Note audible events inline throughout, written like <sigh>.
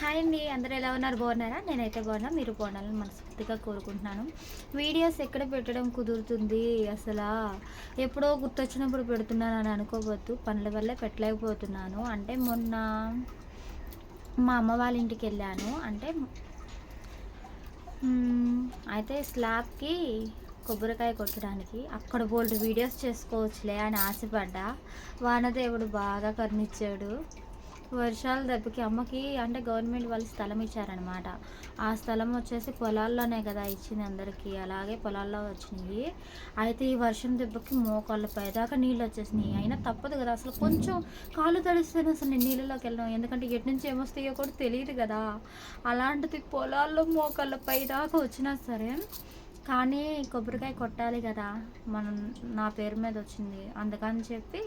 Hi అండి అందరూ ఎలా ఉన్నారు? బాగున్నారా? నేనైతే బాగున్నా. మీరు బాగుండాలని మనస్ఫూర్తిగా కోరుకుంటున్నాను. వీడియోస్ ఎక్కడ పెట్టడం కుదురుతుంది? అసలు ఎప్పుడో గుర్తొచ్చినప్పుడు పెడుతున్నాను అని అనుకోవద్దు. పనుల వల్లే పెట్టలేకపోతున్నాను. అంటే మొన్న మా అమ్మ వాళ్ళ ఇంటికి వెళ్ళాను. అంటే అయితే స్లాబ్కి కొబ్బరికాయ కొట్టడానికి అక్కడ బోల్డ్ వీడియోస్ చేసుకోవచ్చులే అని ఆశపడ్డా. వానదేవుడు బాగా కరుణించాడు. వర్షాల దెబ్బకి అమ్మకి అంటే గవర్నమెంట్ వాళ్ళు స్థలం ఇచ్చారనమాట ఆ స్థలం వచ్చేసి పొలాల్లోనే కదా ఇచ్చింది అందరికీ. అలాగే పొలాల్లో వచ్చినాయి అయితే ఈ వర్షం దెబ్బకి మోకాళ్ళ పైదాకా నీళ్ళు వచ్చేసినాయి. అయినా తప్పదు కదా అసలు కొంచెం కాళ్ళు తడిస్తేనే అసలు నేను నీళ్ళలోకి వెళ్ళాను. ఎందుకంటే ఎటు నుంచి ఏమొస్తాయో కూడా తెలియదు కదా. అలాంటిది పొలాల్లో మోకాళ్ళ పైదాకా వచ్చినా సరే కానీ కొబ్బరికాయ కొట్టాలి కదా. మనం నా పేరు మీద వచ్చింది. అందుకని చెప్పి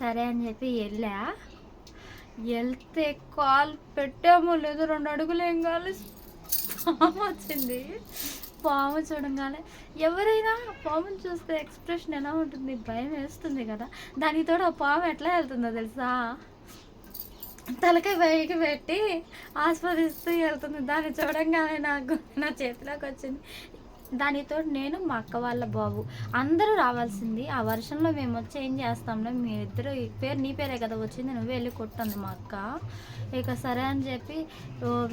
సరే అని చెప్పి వెళ్ళా. వెళ్తే కాల్ పెట్టామో లేదో రెండు అడుగులు ఏం కావాలి పాము వచ్చింది. పాము చూడంగానే ఎవరైనా పాముని చూస్తే ఎక్స్ప్రెషన్ ఎలా ఉంటుంది? భయం వేస్తుంది కదా. దానికి తోడు ఆ పాము ఎట్లా వెళ్తుందో తెలుసా? తలకాయ పైకి పెట్టి ఆస్వాదిస్తూ వెళ్తుంది. దాన్ని చూడంగానే నాకు నా చేతిలోకి వచ్చింది. దానితో నేను మా అక్క వాళ్ళ బాబు అందరూ రావాల్సింది. ఆ వర్షంలో మేము వచ్చి ఏం చేస్తాంలే? మీ ఇద్దరు ఈ పేరు నీ పేరే కదా వచ్చింది. నువ్వు వెళ్ళి కొట్టుంది మా అక్క. ఇక సరే అని చెప్పి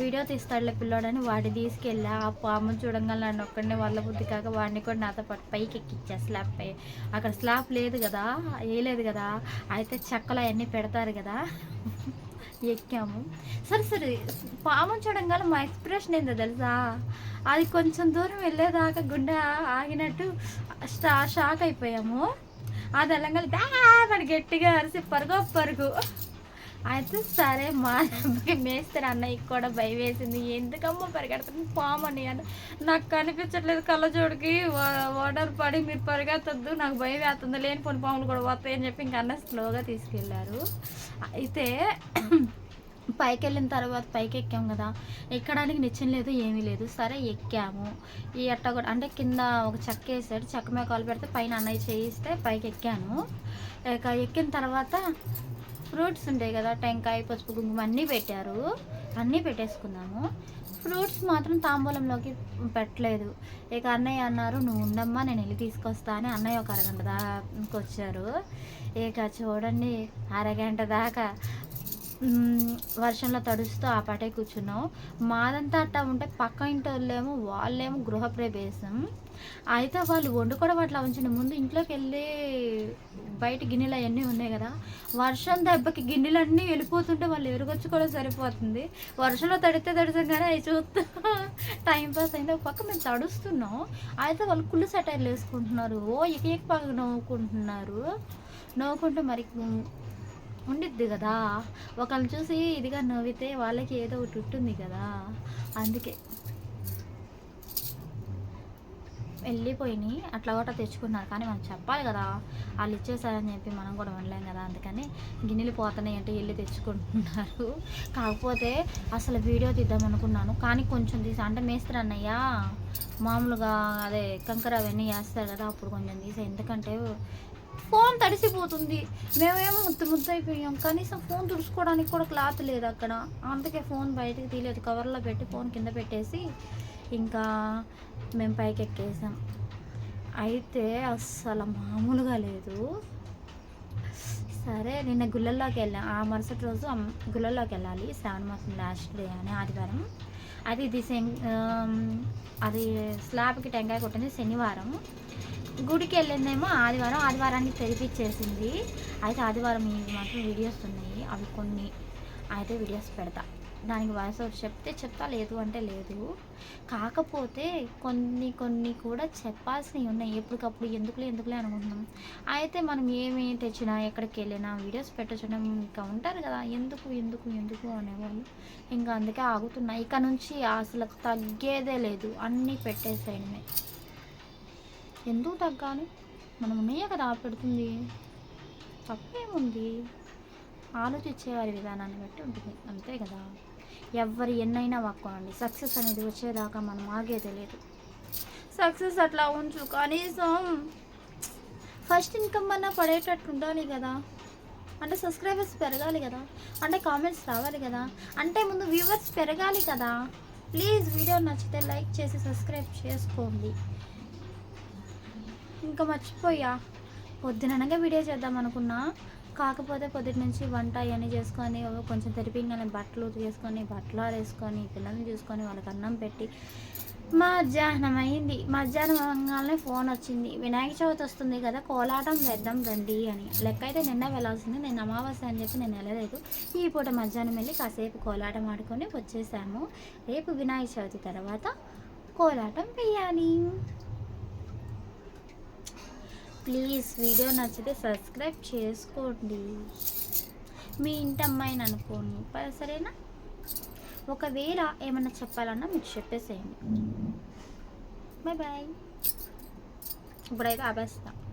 వీడియో తీస్తాడులే పిల్లోడని వాడి తీసుకెళ్ళా. ఆ పాము చూడంగా నన్ను ఒక్కడిని వాళ్ళ బుద్ధి కాక వాడిని కూడా నాతో పాటు పైకి ఎక్కిచ్చా స్లాబ్ పై. అక్కడ స్లాబ్ లేదు కదా వేయలేదు కదా. అయితే చెక్కలు అవన్నీ పెడతారు కదా. ఎక్కాము. సరే సరే. పాము చూడంగా మా ఎక్స్ప్రెషన్ ఏందో తెలుసా? అది కొంచెం దూరం వెళ్ళేదాకా గుండె ఆగినట్టు షాక్ అయిపోయాము. అది వెళ్ళంగానే దాని గట్టిగా అరిసి పరుగు పరుగు. అయితే సరే మా దెబ్బకి మేస్తారు అన్నయ్యకి కూడా భయం వేసింది. ఎందుకమ్మా పరిగెడుతుంది పాము అని అంటే నాకు కనిపించట్లేదు కళ్ళజోడికి వాటర్ పడి మీరు పరిగెత్తద్దు నాకు భయం వేస్తుంది. లేని కొన్ని పాములు కూడా వస్తాయని చెప్పి ఇంకా అన్న స్లోగా తీసుకెళ్ళారు. అయితే <clears throat> పైకి వెళ్ళిన తర్వాత పైకి ఎక్కాం కదా. ఎక్కడానికి నిచ్చెన లేదు ఏమీ లేదు. సరే ఎక్కాము. ఈ అట్ట కూడా అంటే కింద ఒక చెక్క వేసాడు. చెక్క మీద కాలు పెడితే పైన అన్నయ్య చేయిస్తే పైకి ఎక్కాను ఇక ఎక్కిన తర్వాత ఫ్రూట్స్ ఉంటాయి కదా టెంకాయ పసుపు కుంకుమ అన్నీ పెట్టారు. అన్నీ పెట్టేసుకున్నాము. ఫ్రూట్స్ మాత్రం తాంబూలంలోకి పెట్టలేదు. ఇక అన్నయ్య అన్నారు నువ్వు ఉండమ్మా నేను వెళ్ళి తీసుకొస్తా అని అన్నయ్య ఒక అరగంట దాకా వచ్చారు. ఇక చూడండి అరగంట దాకా వర్షంలో తడుస్తూ ఆ పాటే కూర్చున్నాం మాదంతా అట్టా ఉంటే పక్క ఇంటి వాళ్ళేమో వాళ్ళేమో గృహప్రవేశం. అయితే వాళ్ళు వండుకోవడం అట్లా ఉంచిన ముందు ఇంట్లోకి వెళ్ళి బయట గిన్నెలు అవన్నీ ఉన్నాయి కదా వర్షం దెబ్బకి గిన్నెలన్నీ వెళ్ళిపోతుంటే వాళ్ళు ఎరుగొచ్చుకోవడం కూడా సరిపోతుంది. వర్షంలో తడితే తడిసంగానే అవి చూస్తూ టైం పాస్ అయింది. ఒక పక్క మేము తడుస్తున్నాం. అయితే వాళ్ళు కుళ్ళు సెటైర్లు వేసుకుంటున్నారు. ఓ ఇక ఇక పక్క నవ్వుకుంటున్నారు. నవ్వుకుంటే మరి ఉండిద్ది కదా. ఒకళ్ళని చూసి ఇదిగా నవ్వితే వాళ్ళకి ఏదో ఒకటి ఉంటుంది కదా. అందుకే. వెళ్ళిపోయినాయి అట్లా కూడా తెచ్చుకున్నారు. కానీ మనం చెప్పాలి కదా వాళ్ళు ఇచ్చేసారని చెప్పి మనం కూడా వినలేం కదా. అందుకని గిన్నెలు పోతున్నాయి అంటే వెళ్ళి తెచ్చుకుంటున్నారు. కాకపోతే అసలు వీడియో తీద్దాం అనుకున్నాను. కానీ కొంచెం తీసా. అంటే మేస్త్రి అన్నయ్య మామూలుగా అదే కంకర అవన్నీ వేస్తారు కదా అప్పుడు కొంచెం తీసా. ఎందుకంటే ఫోన్ తడిసిపోతుంది. మేమేమో ముద్ద ముద్ద అయిపోయాం. కనీసం ఫోన్ తుడుచుకోవడానికి కూడా క్లాత్ లేదు అక్కడ. అందుకే ఫోన్ బయటకు తీయలేదు. కవర్లో పెట్టి ఫోన్ కింద పెట్టేసి ఇంకా మేము పైకి ఎక్కేసాం. అయితే అస్సలు మామూలుగా లేదు. సరే నిన్న గుళ్ళల్లోకి వెళ్ళాం. ఆ మరుసటి రోజు గుళ్ళల్లోకి వెళ్ళాలి. శ్రావణ మాసం లాస్ట్ డే అని ఆదివారం. అది ఇది అది స్లాబ్కి టెంకాయ కొట్టింది శనివారం. గుడికి వెళ్ళిందేమో ఆదివారం. ఆదివారానికి తెరిపించేసింది. అయితే ఆదివారం ఈ మాత్రం వీడియోస్ ఉన్నాయి. అవి కొన్ని. అయితే వీడియోస్ పెడతా. దానికి వాయిస్ చెప్తే చెప్తా లేదు అంటే లేదు. కాకపోతే కొన్ని కొన్ని కూడా చెప్పాల్సినవి ఉన్నాయి. ఎప్పటికప్పుడు ఎందుకులే ఎందుకులే అనుకుంటున్నాం. అయితే మనం ఏమి తెచ్చినా ఎక్కడికి వెళ్ళినా వీడియోస్ పెట్టచడం ఇంకా ఉంటారు కదా. ఎందుకు ఎందుకు ఎందుకు అనేవాళ్ళు ఇంకా అందుకే ఆగుతున్నాయి ఇక నుంచి అసలు తగ్గేదే లేదు. అన్నీ పెట్టేసేయడమే. ఎందుకు తగ్గాలి? మనం ఉన్నాయే కదా పెడుతుంది తప్పేముంది? ఆలోచించేవారి విధానాన్ని బట్టి ఉంటుంది. అంతే కదా? ఎవరు ఎన్నైనా వాక్కోనండి సక్సెస్ అనేది వచ్చేదాకా మనం ఆగే తెలియదు సక్సెస్ అట్లా ఉంచు. కనీసం ఫస్ట్ ఇన్కమ్ అన్నా పడేటట్టు ఉండాలి కదా? అంటే సబ్స్క్రైబర్స్ పెరగాలి కదా? అంటే కామెంట్స్ రావాలి కదా? అంటే ముందు వ్యూవర్స్ పెరగాలి కదా? ప్లీజ్ వీడియో నచ్చితే లైక్ చేసి సబ్స్క్రైబ్ చేసుకోండి. ఇంకా మర్చిపోయా. పొద్దుననగా వీడియో చేద్దాం అనుకున్నా. కాకపోతే పొద్దుటి నుంచి వంట అవన్నీ చేసుకొని కొంచెం తెరిపింగానే బట్టలు చేసుకొని బట్టలు ఆరేసుకొని పిల్లల్ని చూసుకొని వాళ్ళకి అన్నం పెట్టి మధ్యాహ్నం అయింది మధ్యాహ్నం అవ్వగానే ఫోన్ వచ్చింది. వినాయక చవితి వస్తుంది కదా కోలాటం వేద్దాం రండి అని. లెక్క అయితే నిన్న వెళ్ళాల్సింది నేను అమావాస్య అని చెప్పి నేను వెళ్ళలేదు. ఈ పూట మధ్యాహ్నం వెళ్ళి కాసేపు కోలాటం ఆడుకొని వచ్చేసాము. రేపు వినాయక చవితి తర్వాత కోలాటం వేయాలి ప్లీజ్ వీడియో నచ్చితే సబ్స్క్రైబ్ చేసుకోండి. మీ ఇంటి అమ్మాయిని అనుకోండి సరేనా? ఒకవేళ ఏమైనా చెప్పాలన్నా మీకు చెప్పేసేయండి. Bye bye. ఇప్పుడైతే ఆపేస్తాను